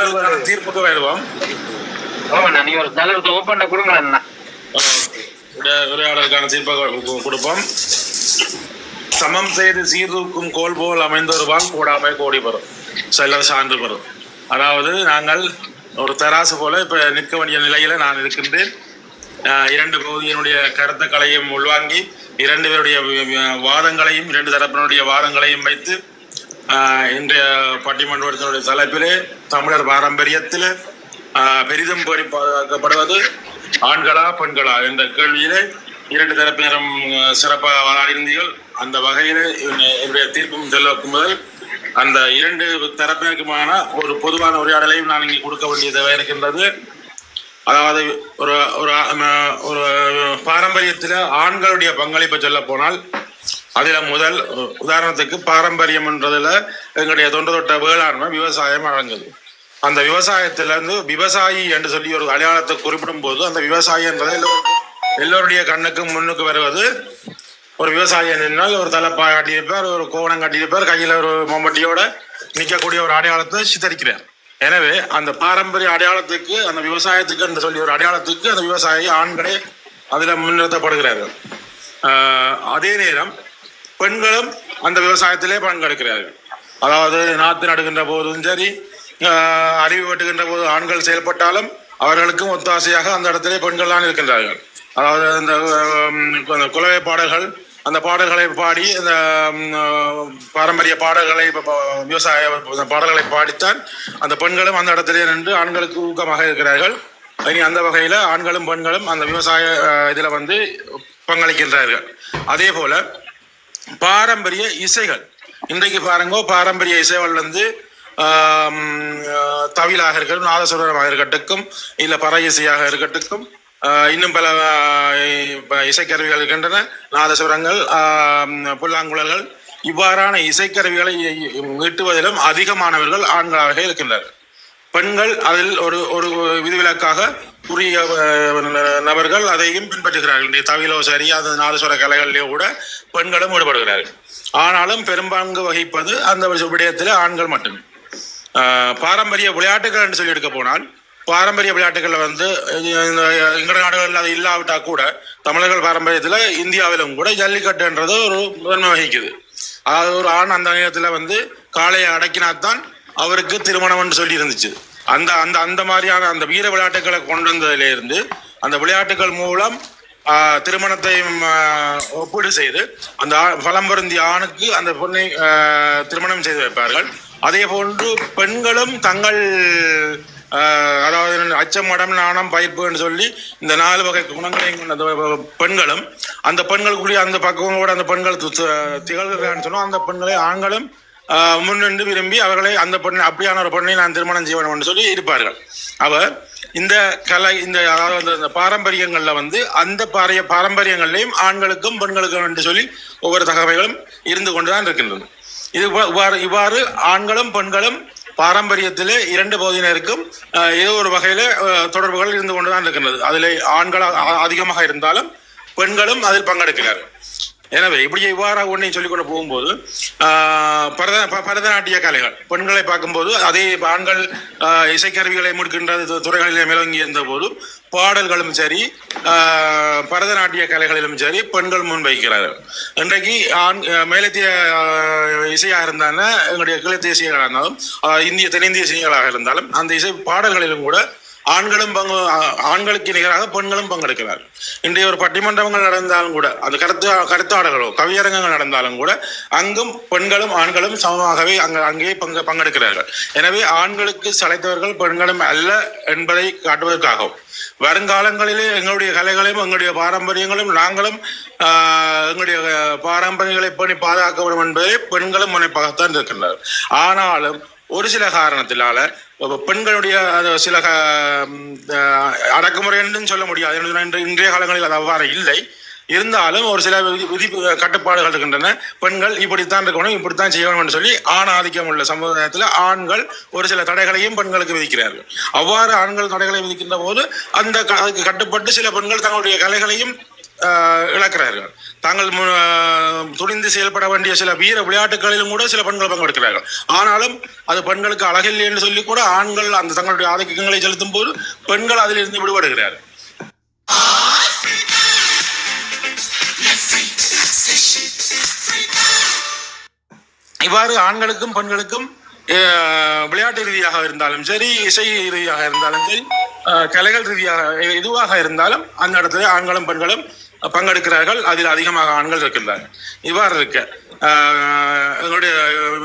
உரையாடலுக்கான தீர்ப்புக்கு வருவோம். ஆமாண்ணா நீ ஒரு உரையாடலுக்கான தீர்ப்பை கொ- கொடுப்போம். சமம் செய்து சீர்தூக்கும் கோல் போல் அமைந்தொருவான் கூடாமை கோடி பெறும். செல்ல சான்று பெறும். அதாவது நாங்கள் ஒரு தராசு போல இப்ப நிற்க வேண்டிய நிலையில நான் இருக்கின்றேன். இரண்டு பகுதியினுடைய கருத்துக்களையும் உள்வாங்கி இரண்டு பேருடைய வாதங்களையும் இரண்டு தரப்பினுடைய வாதங்களையும் வைத்து இன்றைய பட்டிமன்றத்தினுடைய தலைப்பிலே தமிழர் பாரம்பரியத்தில் பெரிதும் பேணி பாதுகாக்கப்படுவது ஆண்களா பெண்களா என்ற கேள்வியிலே இரண்டு தரப்பினரும் சிறப்பாக வாதாடியிருந்தீர்கள். அந்த வகையில் என்னுடைய- தீர்ப்பும் செல்வக்கும் முதல் அந்த இரண்டு தரப்பினருக்குமான ஒரு பொதுவான உரையாடலையும் நான் இங்கே கொடுக்க வேண்டியதாக இருக்கின்றது. அதாவது ஒரு ஒரு ஒரு பாரம்பரியத்தில் ஆண்களுடைய பங்களிப்பை சொல்ல போனால் அதில் முதல் உதாரணத்துக்கு உதாரணத்துக்கு பாரம்பரியம்ன்றதுல எங்களுடைய தொன்று தொட்ட வேளாண்மை விவசாயம் வழங்குது. அந்த விவசாயத்துல இருந்து விவசாயி என்று சொல்லி ஒரு அடையாளத்தை குறிப்பிடும் போது அந்த விவசாயி எல்லோருடைய கண்ணுக்கு முன்னுக்கு வருவது ஒரு விவசாயி நின்னால் ஒரு தலைப்பா கட்டியிருப்பார் ஒரு கோவணம் கட்டியிருப்பார் கையில் ஒரு மொம்பட்டியோட நிற்கக்கூடிய ஒரு அடையாளத்தை சித்தரிக்கிறார். எனவே அந்த பாரம்பரிய அடையாளத்துக்கு அந்த விவசாயத்துக்கு என்று சொல்லி ஒரு அடையாளத்துக்கு அந்த விவசாயி ஆண்களே அதில் முன்னிறுத்தப்படுகிறார்கள். அதே நேரம் பெண்களும் அந்த விவசாயத்திலே பங்கெடுக்கிறார்கள். அதாவது நாற்று நடுகின்ற போதும் சரி அறிவு வெட்டுகின்ற போது ஆண்கள் செயல்பட்டாலும் அவர்களுக்கும் ஒத்தாசையாக அந்த இடத்திலே பெண்கள் தான் இருக்கின்றார்கள். அதாவது இந்த குலவை பாடல்கள் அந்த பாடல்களை பாடி இந்த பாரம்பரிய பாடல்களை விவசாய பாடல்களை பாடித்தான் அந்த பெண்களும் அந்த இடத்திலே நின்று ஆண்களுக்கு ஊக்கமாக இருக்கிறார்கள். இனி அந்த வகையில் ஆண்களும் பெண்களும் அந்த விவசாய இதில் வந்து பங்களிக்கின்றார்கள். அதே போல பாரம்பரிய இசைகள். இன்றைக்கு பாருங்க பாரம்பரிய இசைகள் வந்து தவிலாக இருக்கட்டும் நாதசுவரமாக இருக்கட்டும் இல்லை பற இசையாக இருக்கட்டும் இன்னும் பல இசைக்கருவிகள் இருக்கின்றன. நாதசுவரங்கள் புல்லாங்குழல்கள் இவ்வாறான இசைக்கருவிகளை ஈட்டுவதிலும் அதிகமானவர்கள் ஆண்களாக இருக்கின்றனர் பெண்கள் அதில் ஒரு ஒரு விதிவிலக்காக உரிய நபர்கள் அதையும் பின்பற்றுகிறார்கள். தவிலோ சரி அது நாதஸ்வர கலைகளிலே கூட பெண்களும் ஈடுபடுகிறார்கள். ஆனாலும் பெரும்பாங்கு வகிப்பது அந்த விடயத்தில் ஆண்கள் மட்டுமே. பாரம்பரிய விளையாட்டுகள் என்று சொல்லி எடுக்க போனால் பாரம்பரிய விளையாட்டுகளில் வந்து இந்த எங்கட நாடுகளில் அது இல்லாவிட்டால் கூட தமிழர்கள் பாரம்பரியத்தில் இந்தியாவிலும் கூட ஜல்லிக்கட்டுன்றது ஒரு முதன்மை வகிக்குது. அதாவது ஒரு ஆண் அந்த நேரத்தில் வந்து காளையை அடக்கினாத்தான் அவருக்கு திருமணம் என்று சொல்லி இருந்துச்சு அந்த அந்த அந்த மாதிரியான அந்த வீர விளையாட்டுகளை கொண்டு வந்ததிலே இருந்து அந்த விளையாட்டுகள் மூலம் திருமணத்தை திருமணத்தையும் ஒப்பீடு செய்து அந்த ஆ- பலம் பொருந்திய ஆணுக்கு அந்த பொண்ணை திருமணம் செய்து வைப்பார்கள். அதே போன்று பெண்களும் தங்கள் அதாவது அச்சம் மடம் நாணம் பயிர்ப்புன்னு சொல்லி இந்த நாலு வகை குணங்களையும் கொண்ட அந்த பெண்களும் அந்த பெண்களுக்குரிய அந்த பக்குவங்களோட அந்த பெண்கள் திகழ்கிறான்னு சொன்னோம். அந்த பெண்களை ஆண்களும் முன்னின்று விரும்பி அவர்களை அந்த பொண்ணை அப்படியான ஒரு பொண்ணை நான் திருமணம் செய்வேன் என்று சொல்லி இருப்பார்கள். அவர் இந்த கலை இந்த அதாவது அந்த- இந்த பாரம்பரியங்கள்ல வந்து அந்த பாரிய பாரம்பரியங்கள்லையும் ஆண்களுக்கும் பெண்களுக்கும் என்று சொல்லி ஒவ்வொரு தகவல்களும் இருந்து கொண்டுதான் இருக்கின்றன. இது இவ்வாறு இவ்வாறு ஆண்களும் பெண்களும் பாரம்பரியத்திலே இரண்டு பகுதியினருக்கும் ஏதோ ஒரு வகையில தொடர்புகள் இருந்து கொண்டுதான் இருக்கின்றது. அதில் ஆண்கள் அதிகமாக இருந்தாலும் பெண்களும் அதில் பங்கெடுக்கிறார்கள். எனவே இப்படி இவ்வாறாக ஒன்றையும் சொல்லிக்கொண்டு போகும்போது பரத ப- பரதநாட்டிய கலைகள். பெண்களை பார்க்கும்போது அதே ஆண்கள் இசைக்கருவிகளை முடிக்கின்ற து- துறைகளிலே மேலோங்கி இருந்த போது பாடல்களும் சரி பரதநாட்டிய கலைகளிலும் சரி பெண்கள் முன்வைக்கிறார்கள். இன்றைக்கு ஆண் மேலத்திய இசையாக இருந்தாலும் எங்களுடைய கிழத்திய இசைகளாக இருந்தாலும் இந்திய தென்னிந்திய இசைகளாக இருந்தாலும் அந்த இசை பாடல்களிலும் கூட ஆண்களும் பங்கு ஆண்களுக்கு நிகராக பெண்களும் பங்கெடுக்கிறார்கள் இன்றைய ஒரு பட்டிமன்றங்கள் நடந்தாலும் கூட அது கருத்து கருத்தாடல்களோ கவியரங்கங்கள் நடந்தாலும் கூட அங்கும் பெண்களும் ஆண்களும் சமமாகவே அங்க அங்கே பங்கு பங்கெடுக்கிறார்கள். எனவே ஆண்களுக்கு சளைத்தவர்கள் பெண்களும் அல்ல என்பதை காட்டுவதற்காகவும் வருங்காலங்களிலே எங்களுடைய கலைகளையும் எங்களுடைய பாரம்பரியங்களும் நாங்களும் எங்களுடைய பாரம்பரியங்களை பண்ணி பாதுகாக்க வேண்டும் என்பதை பெண்களும் முனைப்பாகத்தான் இருக்கின்றனர். ஆனாலும் ஒரு சில காரணத்தினால பெண்களுடைய அது சில க- அடக்குமுறை என்று சொல்ல முடியாது. என்று இன்றைய காலங்களில் அது அவ்வாறு இல்லை. இருந்தாலும் ஒரு சில விதி விதி கட்டுப்பாடுகள் இருக்கின்றன. பெண்கள் இப்படித்தான் இருக்கணும் இப்படித்தான் செய்யணும் என்று சொல்லி ஆண் ஆதிக்கம் உள்ள சமுதாயத்தில் ஆண்கள் ஒரு சில தடைகளையும் பெண்களுக்கு விதிக்கிறார்கள். அவ்வாறு ஆண்கள் தடைகளை விதிக்கின்ற போது அந்த க- அதுக்கு கட்டுப்பட்டு சில பெண்கள் தங்களுடைய கலைகளையும் இழக்கிறார்கள். தாங்கள் துணிந்து செயல்பட வேண்டிய சில வீர விளையாட்டுகளிலும் கூட சில பெண்கள் பங்கெடுக்கிறார்கள். ஆனாலும் அது பெண்களுக்கு அழகில்லை என்று சொல்லி கூட ஆண்கள் அந்த தங்களுடைய ஆதிக்கங்களை செலுத்தும் போது பெண்கள் அதிலிருந்து விடுபடுகிறார்கள். இவ்வாறு ஆண்களுக்கும் பெண்களுக்கும் விளையாட்டு ரீதியாக இருந்தாலும் சரி இசை ரீதியாக இருந்தாலும் சரி கலைகள் ரீதியாக எதுவாக இருந்தாலும் அந்த இடத்துல ஆண்களும் பெண்களும் பங்கெடுக்கிறார்கள். அதில் அதிகமாக ஆண்கள் இருக்கின்றார்கள் இவ்வாறு இருக்க எங்களுடைய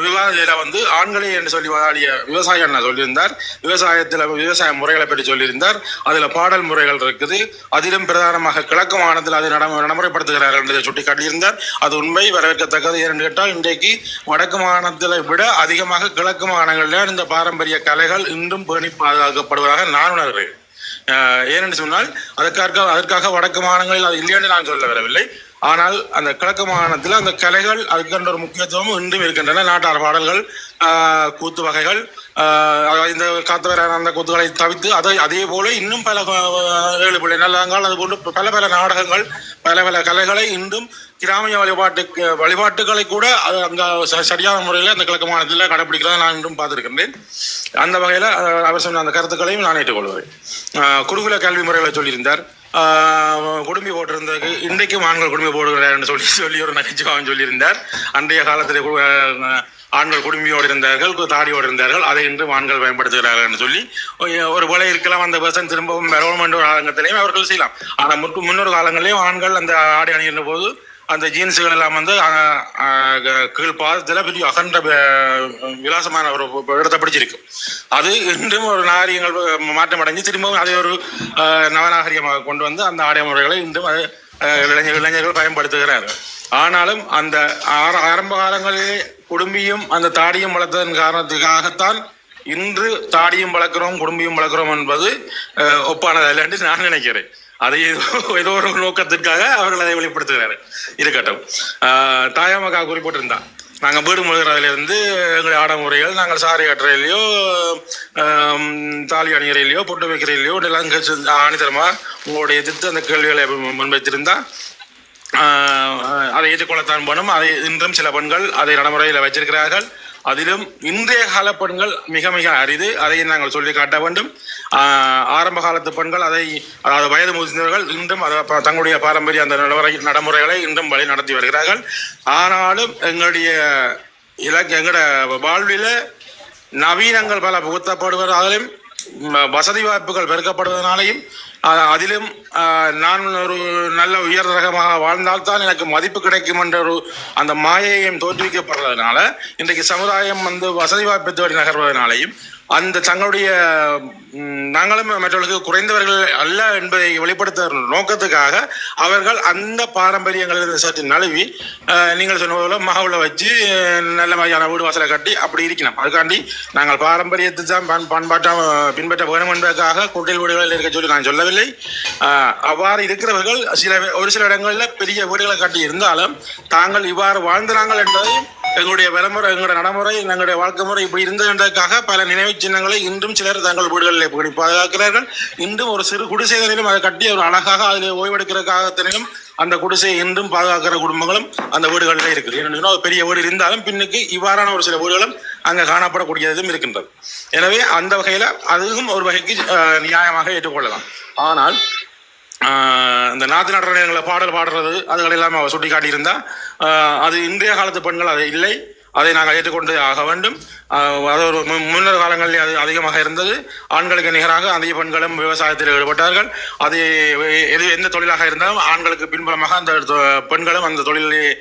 விவாதத்தில் வந்து ஆண்களே என்று சொல்லி வாடிய விவசாயம் அண்ணா சொல்லியிருந்தார். விவசாயத்தில் விவசாய முறைகளை பற்றி சொல்லியிருந்தார். அதில் பாடல் முறைகள் இருக்குது. அதிலும் பிரதானமாக கிழக்கு மாநிலத்தில் அதை நட நடைமுறைப்படுத்துகிறார்கள் என்று சுட்டி காட்டியிருந்தார் அது உண்மை வரவேற்கத்தக்கது. ஏன்னு கேட்டால் இன்றைக்கு வடக்கு மாகாணத்தை விட அதிகமாக கிழக்கு மாநிலங்களில் இந்த பாரம்பரிய கலைகள் இன்றும் பேணி பாதுகாக்கப்படுவதாக நான் உணர்கிறேன். ஏனென்று சொன்னால் அதற்காக அதற்காக வடக்கு மாகாணங்களில் அது இல்லை என்று நான் சொல்ல வரவில்லை ஆனால் அந்த கிழக்கு மாகாணத்தில் அந்த கலைகள் அதுக்கென்ற ஒரு முக்கியத்துவமும் இன்றும் இருக்கின்றன. நாட்டார் பாடல்கள் கூத்து வகைகள் அதாவது இந்த காத்தவரான அந்த கூத்துகளை தவிர்த்து அதை அதே போல இன்னும் பல ஏழு பிள்ளை நல்லாங்கால் அது போன்று பல பல நாடகங்கள் பல பல கலைகளை இன்றும் கிராமிய வழிபாட்டுக்கு வழிபாட்டுகளை கூட அது அந்த ச- சரியான முறையில் அந்த கிழக்கு மாநிலத்தில் கடைபிடிக்கிறத நான் இன்றும் பார்த்துருக்கின்றேன். அந்த வகையில் அவர் சொன்ன அந்த கருத்துக்களையும் நான் ஏற்றுக்கொள்வேன் குருகுல கல்வி முறைகளை சொல்லியிருந்தார். குடும்பி போட்டிருந்தது. போட்டிருந்ததுக்கு இன்றைக்கும் ஆண்கள் குடும்பி போடுகிறார்னு சொல்லி சொல்லி ஒரு நகைச்சுவான் சொல்லியிருந்தார். அன்றைய காலத்தில் ஆண்கள் குடும்பியோடு இருந்தார்கள் கு- தாடியோடு இருந்தார்கள். அதை இன்றும் ஆண்கள் பயன்படுத்துகிறார்கள் என்று சொல்லி ஒரு- ஒரு இருக்கலாம் அந்த பர்சன் திரும்பவும் வரவும் ஒரு காலங்கத்திலையும் அவர்கள் செய்யலாம். ஆனால் முற்கு முன்னொரு காலங்களிலேயும் ஆண்கள் அந்த ஆடை அணிகின்ற போது அந்த ஜீன்ஸுகள் எல்லாம் வந்து க- கீழ் பாதத்தில் பெரிய அகன்ற விலாசமான ஒரு இடத்தை பிடிச்சிருக்கு. அது இன்றும் ஒரு நாகரிகங்கள் மாற்றம் அடைஞ்சு திரும்பவும் அதை ஒரு நவநாகரிகமாக கொண்டு வந்து அந்த ஆடை முறைகளை இன்றும் அது இளைஞர் இளைஞர்கள் பயன்படுத்துகிறார்கள் ஆனாலும் அந்த ஆர- ஆரம்ப காலங்களிலே குடும்பியும் அந்த தாடியும் வளர்த்ததன் காரணத்துக்காகத்தான் இன்று தாடியும் வளர்க்குறோம் குடும்பியும் வளர்க்குறோம் என்பது ஒப்பானதல்ல என்று நான் நினைக்கிறேன். அதை ஏதோ ஏதோ ஒரு நோக்கத்திற்காக அவர்கள் அதை வெளிப்படுத்துகிறாரு. இருக்கட்டும். தாயாமக்கா குறிப்பிட்டிருந்தா. நாங்கள் வீடு முழுகிறதுலேருந்து எங்களுடைய ஆடமுறைகள் நாங்கள் சாரி கட்டுறையிலையோ தாலி அணிகிறையிலையோ பொட்டு வைக்கிறையிலையோ எல்லாம் ஆணித்தரமாக உங்களுடைய எதிர்த்து அந்த கேள்விகளை முன்வைத்திருந்தால் அதை ஏற்றுக்கொள்ளத்தான் பண்ணும் அதை இன்றும் சில பெண்கள் அதை நடைமுறையில் வச்சிருக்கிறார்கள். அதிலும் இன்றைய கால பெண்கள் மிக மிக அரிது. அதை நாங்கள் சொல்லி காட்ட வேண்டும். ஆரம்ப காலத்து பெண்கள் அதை அதாவது வயது முதிர்ந்தவர்கள் இன்றும் அதை ப- தங்களுடைய பாரம்பரிய அந்த நடைமுறை நடைமுறைகளை இன்றும் வழி நடத்தி வருகிறார்கள். ஆனாலும் எங்களுடைய இலக்கு எங்களோட வாழ்வில் நவீனங்கள் பல புகுத்தப்படுவதாலும் வசதி வாய்ப்புகள் பெருக்கப்படுவதனாலையும் அதிலும் நான் ஒரு நல்ல உயர் ரகமாக வாழ்ந்தால்தான் எனக்கு மதிப்பு கிடைக்கும் என்ற ஒரு அந்த மாயையும் தோற்றுவிக்கப்படுறதுனால இன்றைக்கு சமுதாயம் வந்து வசதி வாய்ப்பு தேடி நகர்வதனாலையும் அந்த தங்களுடைய நாங்களும் மற்றவர்களுக்கு குறைந்தவர்கள் அல்ல என்பதை வெளிப்படுத்த நோக்கத்துக்காக அவர்கள் அந்த பாரம்பரியங்களிலிருந்து சற்று நழுவி நீங்கள் சொன்ன போல மகவுல வச்சு நல்ல மாதிரியான வீடு வாசலை கட்டி அப்படி இருக்கணும். அதுக்காண்டி நாங்கள் பாரம்பரியத்தை தான் பண் பண்பாட்டாக பின்பற்ற வேணும் என்பதற்காக குட்டில் வீடுகளில் இருக்க சொல்லி நான் சொல்லவில்லை. அவ்வாறு இருக்கிறவர்கள் சில ஒரு சில இடங்களில் பெரிய வீடுகளை கட்டி இருந்தாலும் தாங்கள் இவ்வாறு வாழ்ந்தாங்கள் என்பதையும் எங்களுடைய விளம்பரம் எங்களுடைய நடைமுறை எங்களுடைய வாழ்க்கை முறை இப்படி இருந்ததற்காக பல நினைவு சின்னங்களை இன்றும் சிலர் தங்கள் வீடுகளில் இப்படி பாதுகாக்கிறார்கள். இன்றும் ஒரு சிறு குடிசைகளிலும் அதை கட்டி ஒரு அழகாக அதில் ஓய்வெடுக்கிறதுக்காகத்தினும் அந்த குடிசையை இன்றும் பாதுகாக்கிற குடும்பங்களும் அந்த வீடுகளில் இருக்குது. ஏன்னா ஒரு பெரிய வீடு இருந்தாலும் பின்னுக்கு இவ்வாறான ஒரு சில வீடுகளும் அங்கே காணப்படக்கூடியதும் இருக்கின்றது. எனவே அந்த வகையில் அதுவும் ஒரு வகைக்கு நியாயமாக ஏற்றுக்கொள்ளலாம். ஆனால் இந்த நாத்து நடனங்களை பாடல் பாடுறது அதுகள் எல்லாமே அவர் சுட்டி காட்டியிருந்தா அது இன்றைய காலத்து பெண்கள் அது இல்லை. அதை நாங்கள் ஏற்றுக்கொண்டு ஆக வேண்டும். ஆஹ் அது ஒரு முன்னர் காலங்களில் அது அதிகமாக இருந்தது. ஆண்களுக்கு நிகராக அதிக பெண்களும் விவசாயத்தில் ஈடுபட்டார்கள். அது எது எந்த தொழிலாக இருந்தாலும் ஆண்களுக்கு பின்புலமாக அந்த பெண்களும் அந்த தொழிலே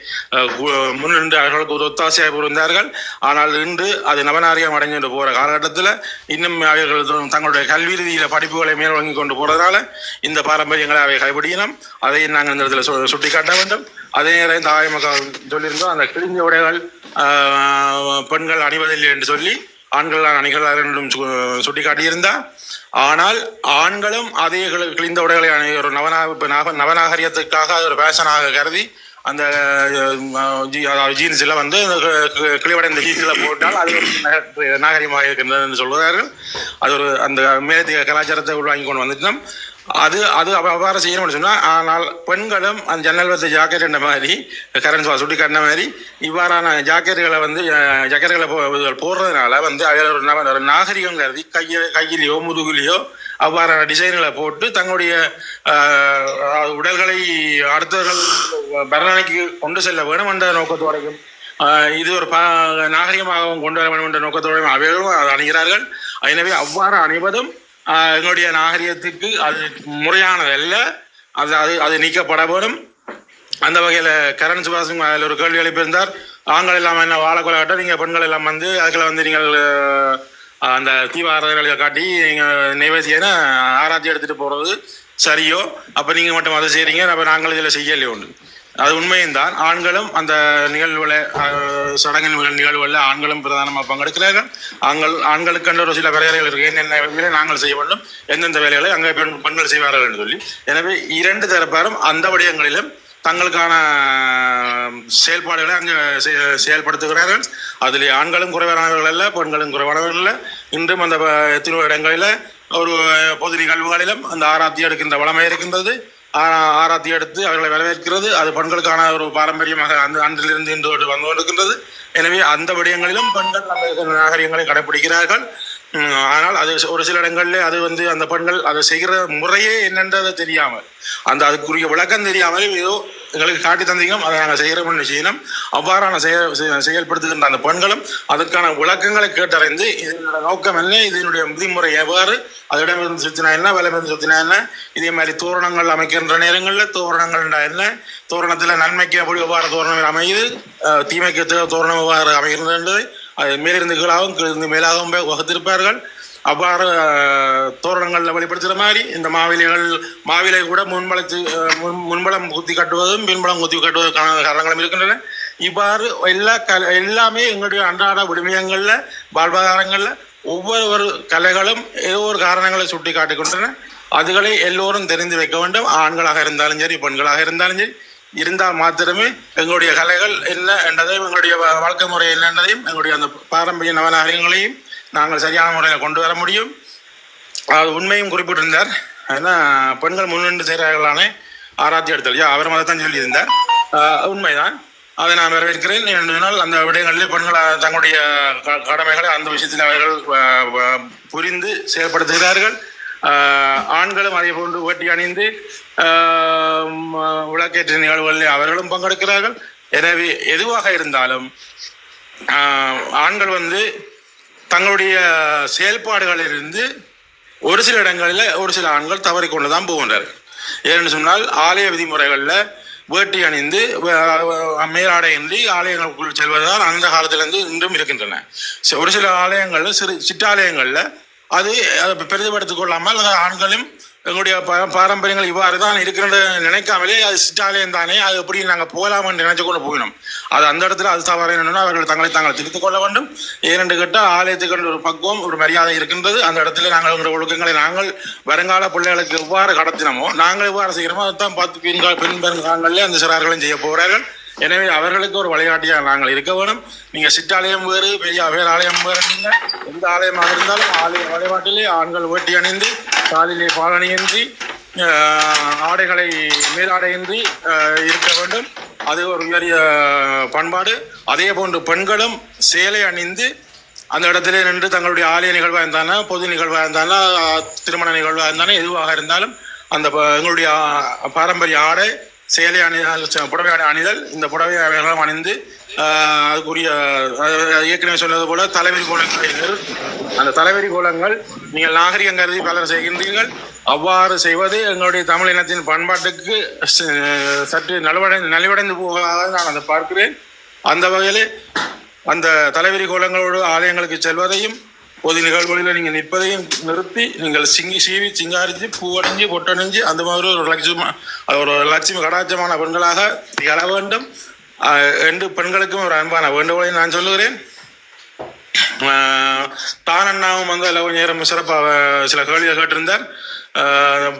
முன்னின்று அவர்களுக்கு ஒரு ஒத்தாசையாக புரிந்தார்கள் ஆனால் இன்று அது நவநாரியம் அடைஞ்சு போகிற காலகட்டத்தில் இன்னும் அவர்கள் தங்களுடைய கல்வி ரீதியில் படிப்புகளை மேல்வாங்கி கொண்டு போறதுனால இந்த பாரம்பரியங்களை அவை கைப்பிடியினோம் அதை நாங்கள் இந்த இடத்துல சு- சுட்டிக்காட்ட வேண்டும். அதே நேரம் தாயமகம் சொல்லியிருந்தோம். அந்த கிழிஞ்ச உடைகள் பெண்கள் அணிவதில்லை என்று சொல்லி ஆண்கள் அணிகளார் என்றும் சு- சுட்டிக்காட்டியிருந்தா. ஆனால் ஆண்களும் அதே கிழிந்த உடைகளை அணி ஒரு நவநா நவ நவநாகரியத்துக்காக அது ஒரு ஃபேஷனாக கருதி அந்த ஜீ- அதாவது ஜீன்ஸில் வந்து க- கிழிவடைந்த ஜீன்ஸில் போட்டால் அது ஒரு நாகரிகமாக இருக்கின்றது என்று சொல்கிறார்கள் அது ஒரு அந்த மேலத்திய கலாச்சாரத்தை உள்வாங்கி கொண்டு வந்துட்டோம். அது அது அவ்வாறு செய்யணும்னு சொன்னால் ஆனால் பெண்களும் அந்த ஜன்னல் வத்த ஜாக்கெட் என்ற மாதிரி கரண் சுவா சுட்டி கட்டின மாதிரி இவ்வாறான ஜாக்கெட்டுகளை வந்து ஜாக்கெட்டுகளை போ போடுறதுனால வந்து அதில் ஒரு நவ- நாகரிகம் கருதி கைய கையிலையோ முதுகுலையோ அவ்வாறான டிசைன்களை போட்டு தங்களுடைய உடல்களை அடுத்தவர்கள் பரணிக்கு கொண்டு செல்ல வேணும் என்ற நோக்கத்தோடையும் இது ஒரு பா நாகரிகமாகவும் கொண்டு வர வேண்டும் என்ற நோக்கத்தோடு அவைகளும் அணுகிறார்கள் அணிகிறார்கள். எனவே அவ்வாறு அணிவதும் எங்களுடைய நாகரிகத்துக்கு அது முறையானதல்ல. அது அது அது நீக்கப்பட வேண்டும். அந்த வகையில் கரண் சுபாஷும் அதில் ஒரு கேள்வி எழுப்பியிருந்தார். ஆண்கள் எல்லாம் என்ன வாழ கொள்ளாட்ட நீங்கள் பெண்கள் எல்லாம் வந்து அதுக்குள்ள வந்து நீங்கள் அந்த தீவிரவாதிகளை காட்டி நீங்கள் நைவேத்தியன ஆராய்ச்சி எடுத்துகிட்டு போகிறது சரியோ? அப்போ நீங்கள் மட்டும் அதை செய்கிறீங்க அப்போ நாங்கள் இதில் செய்யலையோ உண்டு. அது உண்மையும் தான் ஆண்களும் அந்த நிகழ்வுல சடங்கு நிகழ்வுகளில் ஆண்களும் பிரதானமாக பங்கெடுக்கிறார்கள். ஆண்கள் ஆண்களுக்கு ஒரு சில வரையறைகள் இருக்கு. என்னென்ன வேலை நாங்கள் செய்ய வேண்டும்? எந்தெந்த வேலைகளை அங்கே பெண் பெண்கள் செய்வார்கள் என்று சொல்லி. எனவே இரண்டு தரப்பாரும் அந்த விடயங்களிலும் தங்களுக்கான செயல்பாடுகளை அங்கே செயல்படுத்துகிறார்கள். அதில் ஆண்களும் குறைவானவர்கள் அல்ல பெண்களும் குறைவானவர்கள் அல்ல. இன்றும் அந்த எத்தனை இடங்களில் ஒரு பொது நிகழ்வுகளிலும் அந்த ஆராத்தி எடுக்கின்ற வளமை இருக்கின்றது. ஆரா ஆராத்தி எடுத்து அவர்களை வரவேற்கிறது. அது பெண்களுக்கான ஒரு பாரம்பரியமாக அந்த அன்றிலிருந்து இன்று வந்து கொண்டிருக்கின்றது எனவே அந்த விடயங்களிலும் பெண்கள் நாகரிகங்களை கடைபிடிக்கிறார்கள் ஆனால் அது ஒரு சில இடங்களில் அது வந்து அந்த பெண்கள் அதை செய்கிற முறையே என்னன்றதை தெரியாமல் அந்த அதுக்குரிய விளக்கம் தெரியாமல் ஏதோ எங்களுக்கு காட்டி தந்தீங்க அதை நாங்கள் செய்கிறோம்னு செய்யணும் அவ்வாறான செயல் செய- செயல்படுத்துகின்ற அந்த பெண்களும் அதற்கான விளக்கங்களை கேட்டறிந்து இதனுடைய நோக்கம் என்ன இதனுடைய விதிமுறை எவ்வாறு அதிடமிருந்து சுத்தினா என்ன விலமிருந்து சுத்தினா என்ன இதே மாதிரி தோரணங்கள் அமைக்கின்ற நேரங்களில் தோரணங்கள் என்ன தோரணத்தில் நன்மைக்கு எப்படி எவ்வாறு தோரணங்கள் அமையுது தீமைக்கு தோரணம் எவ்வாறு அமைகின்றது அது மேலிருந்து கீழாகவும் கீழிருந்து மேலாகவும் போய் வகுத்திருப்பார்கள். அவ்வாறு தோரணங்களில் வெளிப்படுத்துகிற மாதிரி இந்த மாவிலைகள் மாவிலை கூட முன்பலத்து முன் முன்பலம் குத்தி கட்டுவதும் பின்பலம் குத்தி கட்டுவதற்கான காரணங்களும் இருக்கின்றன. இவ்வாறு எல்லா கல எல்லாமே எங்களுடைய அன்றாட விடுமியங்களில் வாழ்வாதாரங்களில் ஒவ்வொரு கலைகளும் ஏதோ ஒரு காரணங்களை சுட்டி காட்டுகின்றன அதுகளை எல்லோரும் தெரிந்து வைக்க வேண்டும். ஆண்களாக இருந்தாலும் சரி பெண்களாக இருந்தாலும் சரி இருந்தால் மாத்திரமே எங்களுடைய கலைகள் என்ன என்றதையும் எங்களுடைய வாழ்க்கை முறை என்னன்றதையும் எங்களுடைய அந்த பாரம்பரிய நவநாகரிகங்களையும் நாங்கள் சரியான முறையில் கொண்டு வர முடியும். அது உண்மையும் குறிப்பிட்டிருந்தார். ஏன்னா பெண்கள் முன்னின்று செய்கிறார்களானே ஆராய்ச்சி எடுத்தல். யா அவர் தான் சொல்லியிருந்தார். உண்மைதான். அதை நான் வரவேற்கிறேன். ஏனென்றால் அந்த விடயங்களில் பெண்கள் தங்களுடைய க- கடமைகளை அந்த விஷயத்தில் அவர்கள் புரிந்து செயல்படுத்துகிறார்கள். ஆண்களும் அதே போன்று வேட்டி அணிந்து விளக்கேற்ற நிகழ்வுகளில் அவர்களும் பங்கெடுக்கிறார்கள். எனவே எதுவாக இருந்தாலும் ஆண்கள் வந்து தங்களுடைய செயல்பாடுகளிலிருந்து ஒரு சில இடங்களில் ஒரு சில ஆண்கள் தவறிக்கொண்டு தான் போகின்றார்கள். ஏன்னு சொன்னால் ஆலய விதிமுறைகளில் வேட்டி அணிந்து மேலாடையின்றி ஆலயங்களுக்குள் செல்வதுதான் அந்த காலத்திலிருந்து இன்றும் இருக்கின்றன. ச- ஒரு சில ஆலயங்களில் சிறு சிற்றாலயங்களில் அது அதை பெரிதுபடுத்திக் கொள்ளாமல் ஆண்களும் எங்களுடைய பாரம்பரியங்கள் இவ்வாறு தான் இருக்கிறது நினைக்காமலே அது சிட்டாலயம் தானே அது எப்படி நாங்கள் போகலாம் என்று நினைச்சு கொண்டு போயிடும் அது அந்த இடத்துல அது தவறு என்னன்னா அவர்கள் தங்களை தாங்கள் திருத்திக் கொள்ள வேண்டும். ஏனென்று கேட்டால் ஆலயத்துக்கு ஒரு பக்குவம் ஒரு மரியாதை இருக்கின்றது. அந்த இடத்துல நாங்கள் எங்களுடைய ஒழுக்கங்களை நாங்கள் வருங்கால பிள்ளைகளுக்கு எவ்வாறு கடத்தினோமோ நாங்கள் எவ்வாறு செய்கிறோமோ அதைத்தான் பார்த்து பின்கால் பின் வருங்காலங்களில் அந்த சிறார்களும் செய்ய போகிறார்கள். எனவே அவர்களுக்கு ஒரு வழிகாட்டியாக நாங்கள் இருக்க வேணும். நீங்கள் சிற்றாலயம் வேறு பெரிய வேறு ஆலயம் வேறு நீங்கள் எந்த ஆலயமாக இருந்தாலும் ஆலய வழிபாட்டிலே ஆண்கள் வேட்டி அணிந்து காலிலே பாலணியின்றி ஆடைகளை மேலாடையின்றி இருக்க வேண்டும். அது ஒரு உயரிய பண்பாடு. அதே போன்று பெண்களும் சேலை அணிந்து அந்த இடத்திலே நின்று தங்களுடைய ஆலய நிகழ்வாக இருந்தாலும் பொது நிகழ்வாக இருந்தாலும் திருமண நிகழ்வாக இருந்தாலும் எதுவாக இருந்தாலும் அந்த ப- எங்களுடைய பாரம்பரிய ஆடை சேலை அணிதல் புடவை அணிதல். இந்த புடவை அவைகளும் அணிந்து அதுக்குரிய ஏற்கனவே சொன்னது போல தலைவரி கோலங்கள் அந்த தலைவரி கோலங்கள் நீங்கள் நாகரிகம் கருதி பலர் செய்கின்றீர்கள். அவ்வாறு செய்வது எங்களுடைய தமிழ் இனத்தின் பண்பாட்டுக்கு சற்று நலிவடை நலிவடைந்து போவதாக நான் அதை பார்க்கிறேன். அந்த வகையிலே அந்த தலைவரி கோலங்களோடு ஆலயங்களுக்கு செல்வதையும் பொது நிகழ்வுகளில் நீங்கள் நிற்பதையும் நிறுத்தி நீங்கள் சிங்கி சீவி சிங்காரிஞ்சு பூவடைஞ்சு பொட்டணிஞ்சு அந்த மாதிரி ஒரு லட்சியமா ஒரு லட்சுமி கடாட்சமான பெண்களாக திகழ வேண்டும். ரெண்டு பெண்களுக்கும் ஒரு அன்பான வேண்டுகோளை நான் சொல்லுகிறேன். தான் அண்ணாவும் வந்து அதில் கொஞ்சம் நேரம் சிறப்பாக சில கேள்விகள் கேட்டிருந்தார்.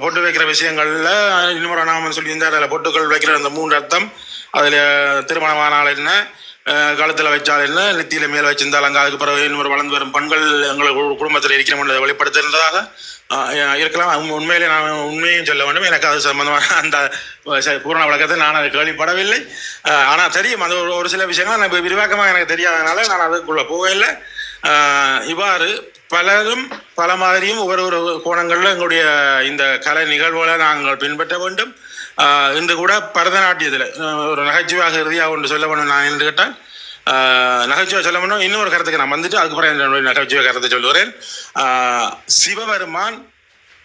பொட்டு வைக்கிற விஷயங்களில் இன்னொரு அண்ணாமன் சொல்லியிருந்தார் அதில் பொட்டுக்கள் வைக்கிற அந்த மூன்று அர்த்தம் அதில் திருமணமான ஆள் என்ன காலத்தில் வச்சால் என்ன? நெத்தியில மேல் வச்சிருந்தால் அங்கே அதுக்கு பிறகு இன்னொரு வளர்ந்து வரும் பெண்கள் எங்களை குடும்பத்தில் இருக்கிறோம் வெளிப்படுத்திருந்ததாக இருக்கலாம். உண்மையிலே நான் உண்மையும் சொல்ல வேண்டும். எனக்கு அது சம்பந்தமான அந்த ச- பூரண விளக்கத்தை நான் அதை கேள்விப்படவில்லை. ஆனால் தெரியும். அது ஒரு- ஒரு சில விஷயங்கள் எனக்கு விரிவாக்கமாக எனக்கு தெரியாதனால நான் அதுக்குள்ளே போகவில்லை. இவ்வாறு பலரும் பல மாதிரியும் ஒவ்வொரு ஒரு கோணங்களில் எங்களுடைய இந்த கலை நிகழ்வுகளை நாங்கள் பின்பற்ற வேண்டும். இன்று கூட பரதநாட்டியத்தில் ஒரு நகைச்சுவையாக இறுதியாக ஒன்று சொல்ல வேண்டும் நான் என்று கேட்டால் நகைச்சுவை சொல்ல வேண்டும். இன்னொரு கருத்துக்கு நான் வந்துட்டு அதுக்கப்புறம் என்னுடைய நகைச்சுவை கருத்தை சொல்லுகிறேன். சிவபெருமான்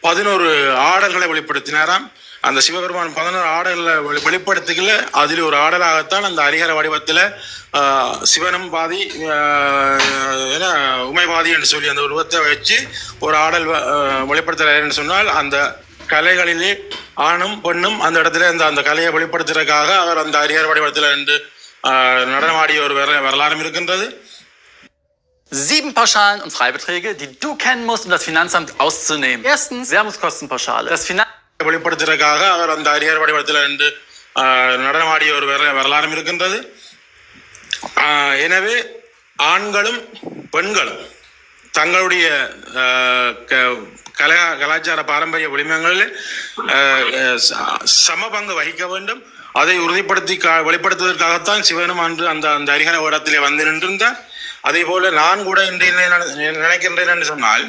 பதினோரு ஆடல்களை வெளிப்படுத்தினாராம். அந்த சிவபெருமான் பதினோரு ஆடல்களை வெளிப்படுத்திக்கல அதில் ஒரு ஆடலாகத்தான் அந்த ஹரிஹர வடிவத்தில் சிவனும் பாதி என்ன உமை பாதி என்று சொல்லி அந்த உருவத்தை வச்சு ஒரு ஆடல் வ- என்று சொன்னால் அந்த கலைகளிலே ஆணும் பெண்ணும் அந்த இடத்துல அந்த அந்த கலையை வெளிப்படுத்துறதுக்காக அவர் அந்த ஹரிஹர வடிவத்தில் ஆஹ், நடனமாடிய ஒரு வர வரலாறும் இருக்கின்றது Sieben Pauschalen und Freibeträge, die du kennen musst, um das Finanzamt auszunehmen. Erstens, Werbungskostenpauschale. Das Finanzamt வெளிப்படுத்துறதுக்காக அவர் அந்த ஹரிஹர வடிவத்தில் ஆஹ், நடனமாடிய ஒரு வரலாறும் இருக்கின்றது எனவே ஆண்களும் பெண்களும் தங்களுடைய க- கலா கலாச்சார பாரம்பரிய ஒளிமங்களில் சமபங்கு ச- சம பங்கு வகிக்க வேண்டும். அதை உறுதிப்படுத்தி வெளிப்படுத்துவதற்காகத்தான் சிவனும் அன்று அந்த அந்த ஹரிஹர ஓரத்திலே வந்து நின்றிருந்தார் அதே போல நான் கூட இன்று நினைக்கின்றேன் என்று சொன்னால்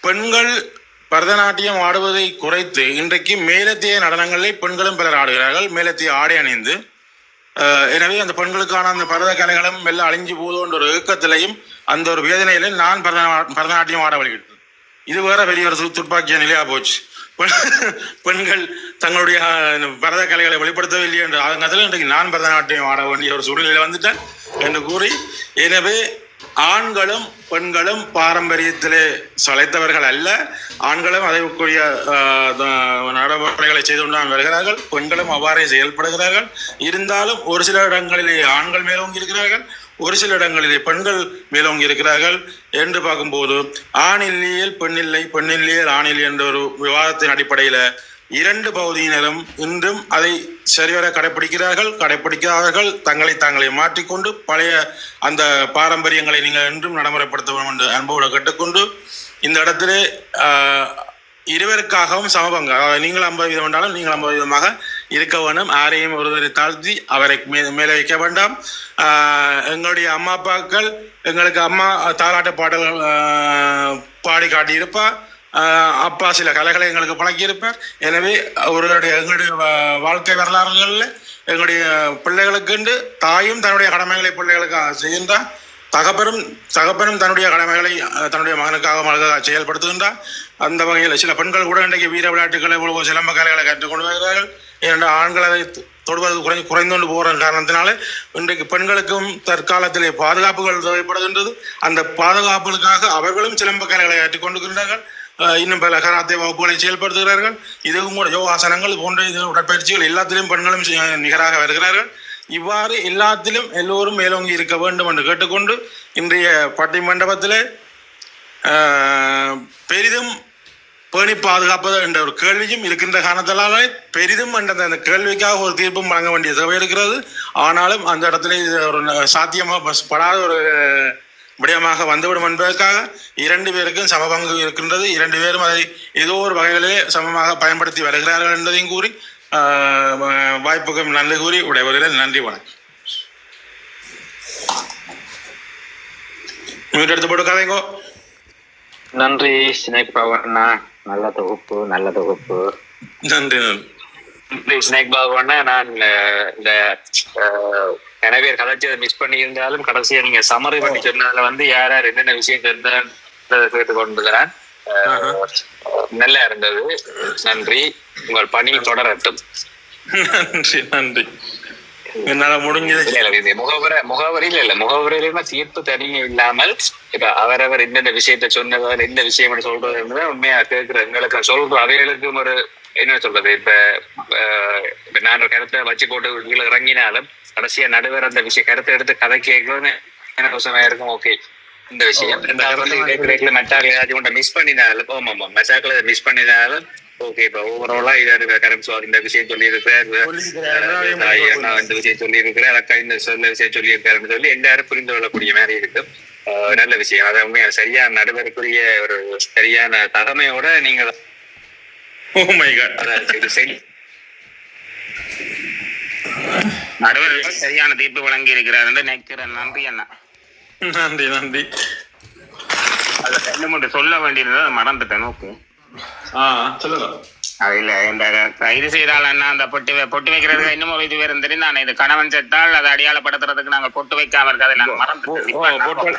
பெண்கள் பரதநாட்டியம் ஆடுவதை குறைத்து இன்றைக்கு மேலத்திய நடனங்களில் பெண்களும் பலர் ஆடுகிறார்கள். மேலத்திய ஆடை அணிந்து எனவே அந்த பெண்களுக்கான அந்த பரத கலைகளும் மெல்ல அழிஞ்சு போதுன்ற ஒரு ஏக்கத்திலையும் அந்த ஒரு வேதனையிலையும் நான் பரத பரதநாட்டியம் ஆட வழிகிட்டேன் இது வேற பெரிய ஒரு துப்பாக்கிய நிலையா போச்சு. பெண்கள் தங்களுடைய பரத கலைகளை வெளிப்படுத்தவில்லை என்ற அதனால் இன்றைக்கு நான் பரதநாட்டியம் ஆட வேண்டிய ஒரு சூழ்நிலையில் வந்துட்டேன் என்று கூறி எனவே ஆண்களும் பெண்களும் பாரம்பரியத்திலே சளைத்தவர்கள் அல்ல. ஆண்களும் அதற்குரிய ஆஹ், நடவடிக்கைகளை செய்து கொண்டு வருகிறார்கள். பெண்களும் அவ்வாறே செயல்படுகிறார்கள். இருந்தாலும் ஒரு சில இடங்களிலே ஆண்கள் மேலோங்கி இருக்கிறார்கள். ஒரு சில இடங்களிலே பெண்கள் மேலோங்கி இருக்கிறார்கள் என்று பார்க்கும்போது ஆண் இல்லையேல் பெண்ணில்லை ஆண் இல்லை என்ற ஒரு விவாதத்தின் அடிப்படையில் இரண்டு பகுதியினரும் இன்றும் அதை சரிவர கடைபிடிக்கிறார்கள் கடைபிடிக்கிறார்கள் தங்களை தாங்களை மாற்றிக்கொண்டு பழைய அந்த பாரம்பரியங்களை நீங்கள் இன்றும் நடைமுறைப்படுத்த வேண்டும் என்று அன்போடு கேட்டுக்கொண்டு இந்த இடத்திலே இருவருக்காகவும் சமபங்க நீங்கள் ஐம்பது வீதம் என்றாலும் நீங்கள் ஐம்பது விதமாக இருக்க வேண்டும் யாரையும் ஒருவரை தாழ்த்தி அவரை மே மேலே வைக்க வேண்டாம். எங்களுடைய அம்மா அப்பாக்கள் எங்களுக்கு அம்மா தாலாட்ட பாடல்கள் பாடி காட்டியிருப்பா அப்பா சில கலைகளை எங்களுக்கு பழக்கியிருப்பார். எனவே அவர்களுடைய எங்களுடைய வாழ்க்கை வரலாறுகளில் எங்களுடைய பிள்ளைகளுக்குண்டு தாயும் தன்னுடைய கடமைகளை பிள்ளைகளுக்காக செய்கின்றார். தகப்பனும் தகப்பனும் தன்னுடைய கடமைகளை தன்னுடைய மகனுக்காக மகளுக்காக செயல்படுத்துகின்றார். அந்த வகையில் சில பெண்கள் கூட இன்றைக்கு வீர விளையாட்டுகளை சிலம்ப கலைகளை கற்றுக்கொண்டு வருகிறார்கள். ஏனென்றால் ஆண்கள் அதை தொடுவது குறை குறைந்து கொண்டு போகிற காரணத்தினால இன்றைக்கு பெண்களுக்கும் தற்காலத்திலே பாதுகாப்புகள் தேவைப்படுகின்றது. அந்த பாதுகாப்புகளுக்காக அவர்களும் சிலம்பக்கலைகளை ஆற்றிக் கற்றுக்கொண்டிருக்கின்றார்கள் இன்னும் பல கராத்தே வகுப்புகளை செயல்படுத்துகிறார்கள். இதுவும் கூட யோகாசனங்கள் போன்ற இது உடற்பயிற்சிகள் எல்லாத்திலும் பெண்களும் நிகராக வருகிறார்கள். இவ்வாறு எல்லாத்திலும் எல்லோரும் மேலோங்கி இருக்க வேண்டும் என்று கேட்டுக்கொண்டு இன்றைய பட்டி மண்டபத்திலே பெரிதும் பேணி பாதுகாப்பது என்ற ஒரு கேள்வியும் இருக்கின்ற காரணத்தினாலே பெரிதும் என்ற அந்த கேள்விக்காக ஒரு தீர்ப்பும் வழங்க வேண்டிய தேவை இருக்கிறது. ஆனாலும் அந்த இடத்துல இது ஒரு சாத்தியமாக பஸ் படாத ஒரு விடயமாக வந்துவிடும் என்பதற்காக இரண்டு பேருக்கும் சமபங்கு இருக்கின்றது. இரண்டு பேரும் அதை ஏதோ ஒரு வகையிலே சமமாக பயன்படுத்தி வருகிறார்கள் என்பதையும் கூறி வாய்ப்புக்கும் நன்றி கூறி உடையவர்கள் நன்றி வணக்கம். மீண்டும் எடுத்து போட்டு கதைங்கோ. நன்றி சினேக் பவன்னா நல்ல தொகுப்பு நல்ல தொகுப்பு. நன்றி ஸ்னேக் பாபுன்னா நான் இந்த பேர் கதைச்சதை மிஸ் பண்ணி இருந்தாலும் கடைசியா நீங்க சமரி பண்ணி சொன்னதுல வந்து யார் யார் என்னென்ன விஷயம் தெரிந்தான்றதை கேட்டு கொண்டுகிறேன் அஹ், நல்லா இருந்தது. நன்றி. உங்கள் பணி தொடரட்டும். நன்றி நன்றி. என்னால முடிஞ்சது. இது முகவர முகவரியில இல்ல முகவரியில தீர்ப்பு தனியே இல்லாமல் இப்ப அவரவர் இந்தந்த விஷயத்த சொன்னவர் இந்த விஷயம் சொல்றதுன்னு உண்மையா கேட்கிற எங்களுக்கு சொல்ற அவைகளுக்கும் ஒரு என்ன சொல்றது இப்ப இப்ப நான் கருத்தை வச்சு போட்டு கீழே இறங்கினாலும் கடைசியா நடுவர் அந்த விஷய கருத்தை எடுத்து கதை கேட்கணும்னு எனக்கு இருக்கும் ஓகே இந்த விஷயம். கேட்கல மெட்டாக்கள் ஏதாச்சும் ஒன்றை மிஸ் பண்ணினாலும் ஆமா ஆமா மெட்டாக்களை மிஸ் பண்ணினாலும் ஓகே இப்போ ஓவராலா இது கரண்ட் ஸோ இந்த விஷயம் சொல்லி இருக்கிறார் இந்த விஷயம் சொல்லி இருக்கிறார் அக்கா இந்த சொல்ல விஷயம் சொல்லி இருக்காருன்னு சொல்லி எல்லாரும் புரிந்து கொள்ளக்கூடிய மாதிரி இருக்கும். ஆஹ் நல்ல விஷயம். அதை உண்மையா சரியான நடுவருக்குரிய ஒரு சரியான தகமையோட நீங்க ஓ மை காட் அதை இது செய் நடுவர் சரியான தீர்ப்பு வழங்கி இருக்கிறார் என்று நினைக்கிறேன். நன்றி அண்ணா. நன்றி நன்றி. அது ரெண்டு மூன்று சொல்ல வேண்டியிருந்தது அதை மறந்துட்டேன் ஆ சொல்லுங்க. அதுல இந்த கைது செய்தால் அண்ணா அந்த பொட்டு பொட்டு வைக்கிறதுக்கு இன்னும் ஒரு இது வேறு தெரியும் நான் இது கணவன் செத்தால் அதை அடையாளப்படுத்துறதுக்கு நாங்க பொட்டு வைக்காம இருக்காது நான் போட்டு